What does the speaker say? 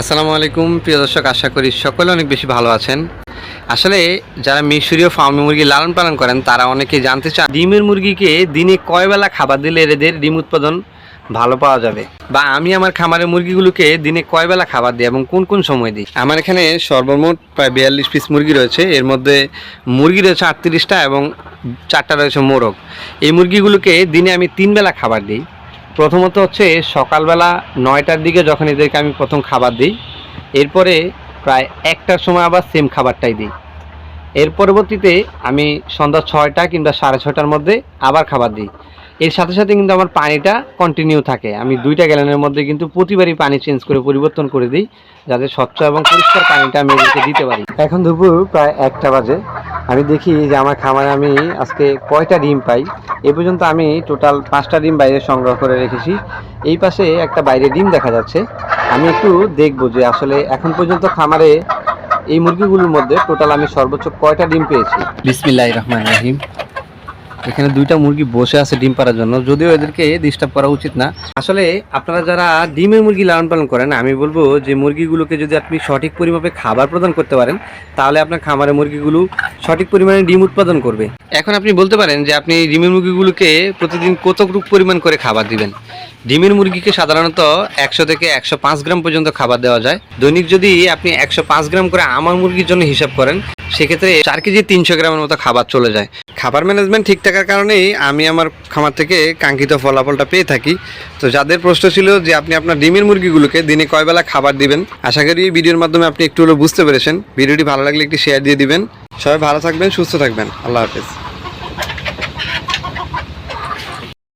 আসসালামু আলাইকুম, প্রিয় দর্শক, আশা করি সকলে অনেক বেশি ভালো আছেন। আসলে যারা মিশরীয় ফার্মে মুরগি লালন পালন করেন, তারা অনেকে জানতে চান, ডিমের মুরগিকে দিনে কয় বেলা খাবার দিলে এদের ডিম উৎপাদন ভালো পাওয়া যাবে? বা আমি আমার খামারের মুরগিগুলোকে দিনে কয় বেলা খাবার দিই এবং কোন কোন সময় দিই? আমার এখানে সর্বমোট প্রায় বিয়াল্লিশ পিস মুরগি রয়েছে। এর মধ্যে মুরগি রয়েছে আটত্রিশটা এবং চারটা রয়েছে মোরগ। এই মুরগিগুলোকে দিনে আমি তিন বেলা খাবার দিই। প্রথমত হচ্ছে সকালবেলা নয়টার দিকে যখন এদেরকে আমি প্রথম খাবার দিই, এরপরে প্রায় একটার সময় আবার সেম খাবারটাই দিই। এর পরবর্তীতে আমি সন্ধ্যা ছয়টা কিংবা সাড়ে ছটার মধ্যে আবার খাবার দিই। এর সাথে সাথে কিন্তু আমার পানিটা কন্টিনিউ থাকে। আমি দুইটা গ্যালনের মধ্যে কিন্তু প্রতিবারই পানি চেঞ্জ করে, পরিবর্তন করে দিই, যাতে স্বচ্ছ এবং পরিষ্কার পানিটা আমি এদেরকে দিতে পারি। এখন দুপুর প্রায় একটা বাজে। আমি দেখি যে আমার খামারে আমি আজকে কয়টা ডিম পাই। এ পর্যন্ত আমি টোটাল পাঁচটা ডিম বাইরে সংগ্রহ করে রেখেছি। এই পাশে একটা বাইরে ডিম দেখা যাচ্ছে। আমি একটু দেখব যে আসলে এখন পর্যন্ত খামারে এই মুরগিগুলোর মধ্যে টোটাল আমি সর্বোচ্চ কয়টা ডিম পেয়েছি। বিসমিল্লাহ রহমান রাহিম। এখানে দুইটা মুরগি বসে আছে ডিম পাড়ার জন্য, যদিও এদেরকে ডিস্টার্ব করা উচিত না। আসলে আপনারা যারা ডিমের মুরগি লালন পালন করেন, আমি বলব যে মুরগিগুলোকে যদি আপনি সঠিক পরিমাপে খাবার প্রদান করতে পারেন, তাহলে আপনার খামারের মুরগিগুলো সঠিক পরিমাণে ডিম উৎপাদন করবে। এখন আপনি বলতে পারেন যে আপনি ডিমের মুরগিগুলোকে প্রতিদিন কতটুকু পরিমাণ করে খাবার দিবেন? ডিমের মুরগিকে সাধারণত একশো থেকে একশো পাঁচ গ্রাম পর্যন্ত খাবার দেওয়া যায়। দৈনিক যদি আপনি একশো পাঁচ গ্রাম করে আমার মুরগির জন্য হিসাব করেন সেক্ষেত্রে চার কেজি তিনশো গ্রামের মতো খাবার চলে যায়। খাবার ম্যানেজমেন্ট ঠিক থাকার কারণেই আমি আমার খামার থেকে কাঙ্ক্ষিত ফলাফলটা পেয়ে থাকি। তো যাদের প্রশ্ন ছিল যে আপনি আপনার ডিমের মুরগিগুলোকে দিনে কয়বেলা খাবার দিবেন, আশা করি এই ভিডিওর মাধ্যমে আপনি একটু হলেও বুঝতে পেরেছেন। ভিডিওটি ভালো লাগলে একটি শেয়ার দিয়ে দিবেন। সবাই ভালো থাকবেন, সুস্থ থাকবেন। আল্লাহ হাফেজ।